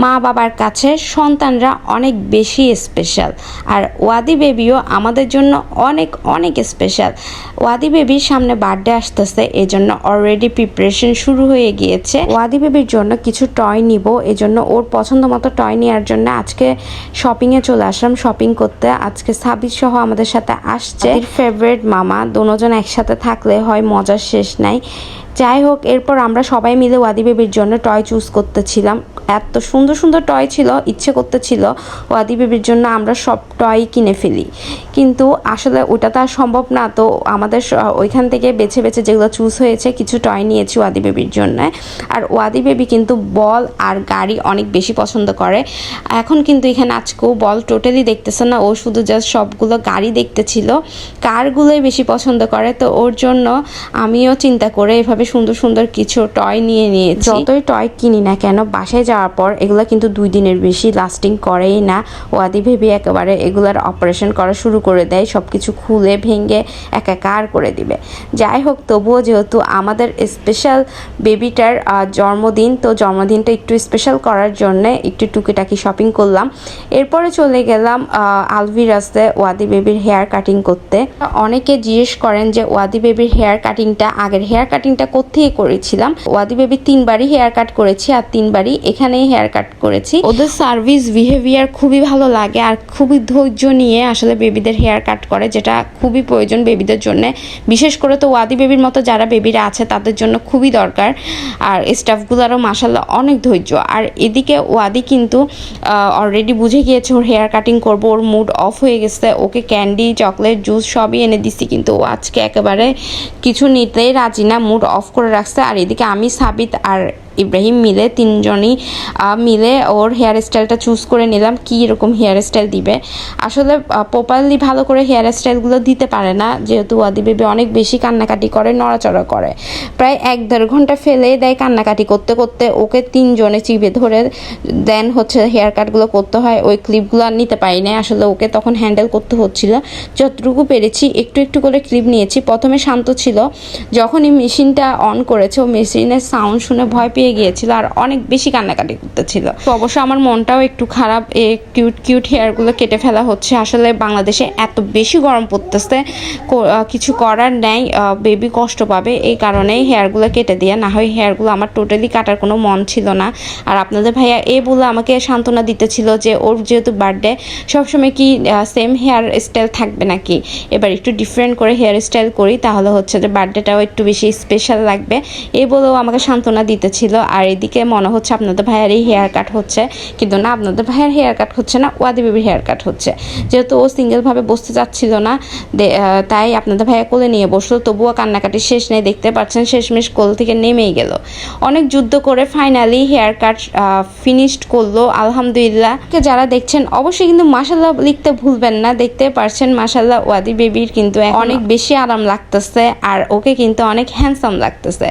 মা বাবার কাছে সন্তানরা অনেক বেশি স্পেশাল আর ওয়াদি বেবিও আমাদের জন্য অনেক অনেক স্পেশাল ওয়াদি বেবির সামনে বার্থডে আসতেছে এই জন্য অলরেডি প্রিপারেশন শুরু হয়ে গিয়েছে। ওয়াদি বেবির জন্য কিছু টয় নিব এই জন্য ওর পছন্দ মতো টয় নেওয়ার জন্য আজকে শপিংয়ে চলে আসলাম। শপিং করতে আজকে সাবির সহ আমাদের সাথে আসছে। ফেভারিট মামা, দুজন একসাথে থাকলে হয় মজার শেষ নাই। যাই হোক, এরপর আমরা সবাই মিলে ওয়াদি বেবির জন্য টয় চুজ করতেছিলাম। এত সুন্দর সুন্দর টয় ছিল, ইচ্ছে করতেছিল, ওয়াদি বেবির জন্য আমরা সব টয় কিনে ফেলি। কিন্তু আসলে ওটা তো আর সম্ভব না, তো আমাদের ওইখান থেকে বেছে বেছে যেগুলো চুজ হয়েছে, কিছু টয় নিয়েছি ওয়াদি বেবির জন্য। আর ওয়াদি বেবি কিন্তু বল আর গাড়ি অনেক বেশি পছন্দ করে। এখন কিন্তু এখানে আজকেও বল টোটালি দেখতেছে না, ও শুধু জাস্ট সবগুলো গাড়ি দেখতেছিল, কারগুলোই বেশি পছন্দ করে। তো ওর জন্য আমিও চিন্তা করে এভাবে সুন্দর সুন্দর কিছু টয় নিয়ে নিয়েছি। যতই টয় কিনি না কেন, বাসায় যাওয়ার পর এগুলো কিন্তু দুই দিনের বেশি লাস্টিং করেই না। ওয়াদি ভেবে একেবারে এগুলার অপারেশন করা শুরু করে দেয় সব কিছু খুলে ভেঙে একাকার করে দিবে। যাই হোক, তবুও যেহেতু আমাদের স্পেশাল বেবিটার জন্মদিন, তো জন্মদিনটা একটু স্পেশাল করার জন্য একটু টুকিটাকি শপিং করলাম। এরপরে চলে গেলাম আলভিরাসে ওয়াদি বেবির হেয়ার কাটিং করতে। অনেকে জিজ্ঞেস করেন যে, ওয়াদি বেবির হেয়ার কাটিংটা আগের হেয়ার কাটিংটা কোথেকে করেছিলাম? ওয়াদি বেবি তিনবারই হেয়ার কাট করেছি আর তিনবারই এখানেই হেয়ার কাট করেছি। ওদের সার্ভিস বিহেভিয়ার খুবই ভালো লাগে আর খুবই ধৈর্য নিয়ে আসলে বেবিদের হেয়ার কাট করে, যেটা খুবই প্রয়োজন বেবিদের জন্য। বিশেষ করে তো ওয়াদি বেবির মতো যারা বেবিরা আছে, তাদের জন্য খুবই দরকার। আর স্টাফগুলোরও মাসাল্লাহ অনেক ধৈর্য। আর এদিকে ওয়াদি কিন্তু অলরেডি বুঝে গিয়েছে ওর হেয়ার কাটিং করব, ওর মুড অফ হয়ে গেছে। ওকে ক্যান্ডি চকলেট জুস সবই এনে দিছি, কিন্তু ও আজকে একেবারে কিছু নিতেই রাজি না মুড অফ করে রাখছে। আর এদিকে আমি সাবিত আর ইব্রাহিম মিলে তিনজনই মিলে ওর হেয়ার স্টাইলটা চুজ করে নিলাম, কী এরকম হেয়ার স্টাইল দিবে। আসলে প্রপারলি ভালো করে হেয়ার স্টাইলগুলো দিতে পারে না, যেহেতু ওয়াদি বেবি অনেক বেশি কান্নাকাটি করে, নড়াচড়া করে। প্রায় এক দেড় ঘণ্টা ফেলে দেয় কান্নাকাটি করতে করতে, ওকে তিনজনে চিবে ধরে দেন হচ্ছে হেয়ার কাটগুলো করতে হয়, ওই ক্লিপগুলো আর নিতে পারি না আসলে ওকে তখন হ্যান্ডেল করতে হচ্ছিল। যতটুকু পেরেছি, একটু একটু করে ক্লিপ নিয়েছি। প্রথমে শান্ত ছিল, যখনই মেশিনটা অন করেছে, ও মেশিনের সাউন্ড শুনে ভয় পেয়ে গিয়েছিল আর অনেক বেশি কান্নাকাটি করতেছিল। তো অবশ্য আমার মনটাও একটু খারাপ এই কিউট কিউট হেয়ারগুলো কেটে ফেলা হচ্ছে। আসলে বাংলাদেশে এত বেশি গরম পড়তেছে কিছু করার নেই বেবি কষ্ট পাবে এই কারণেই হেয়ারগুলো কেটে দিয়ে। না হয় হেয়ারগুলো আমার টোটালি কাটার কোনো মন ছিল না। আর আপনাদের ভাইয়া এ বলে আমাকে সান্ত্বনা দিতেছিল যে, ওর যেহেতু বার্থডে সবসময় কি সেম হেয়ার স্টাইল থাকবে নাকি? এবার একটু ডিফারেন্ট করে হেয়ার স্টাইল করি, তাহলে হচ্ছে যে বার্থডেটাও একটু বেশি স্পেশাল লাগবে। এ বলেও আমাকে সান্ত্বনা দিতেছিল। আর এদিকে মনে হচ্ছে আপনাদের ভাইয়ার এই হেয়ার কাট হচ্ছে। কিন্তু না আপনাদের ভাইয়ার হেয়ার কাট হচ্ছে না ওয়াদি বেবির হেয়ার কাট হচ্ছে। যেহেতু ও সিঙ্গেলভাবে বসতে চাচ্ছিল না তাই আপনাদের ভাইয়া কোলে নিয়ে বসল। তবুও কান্নাকাটি শেষ নেই দেখতে পাচ্ছেন শেষমেশ কোল থেকে নেমেই গেল। অনেক যুদ্ধ করে ফাইনালি হেয়ার কাট ফিনিশড করল আলহামদুলিল্লাহ। কে যারা দেখছেন অবশ্যই কিন্তু মাসাল্লাহ লিখতে ভুলবেন না। দেখতে পারছেন মাসাল্লাহ ওয়াদি বেবির কিন্তু অনেক বেশি আরাম লাগতেছে আর ওকে কিন্তু অনেক হ্যান্ডসাম লাগতেছে।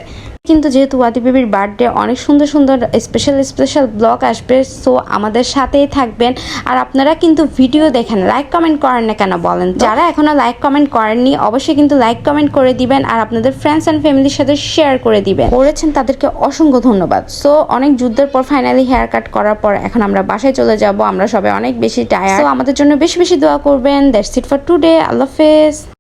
কিন্তু যেহেতু ওয়াদি বেবির বার্থডে, অনেক সুন্দর সুন্দর স্পেশাল স্পেশাল ব্লগ আসবে সো আমাদের সাথেই থাকবেন। আর আপনারা কিন্তু ভিডিও দেখেন লাইক কমেন্ট করেন না কেন বলেন যারা এখনও লাইক কমেন্ট করেননি, অবশ্যই কিন্তু লাইক কমেন্ট করে দিবেন আর আপনাদের ফ্রেন্ডস অ্যান্ড ফ্যামিলির সাথে শেয়ার করে দিবেন। করেছেন তাদেরকে অসংখ্য ধন্যবাদ। সো অনেক যুদ্ধের পর ফাইনালি হেয়ার কাট করার পর এখন আমরা বাসায় চলে যাব, আমরা সবাই অনেক বেশি টায়ার আমাদের জন্য বেশি বেশি দোয়া করবেন দ্যাটস ইট ফর টুডে আল্লাহ হাফেজ।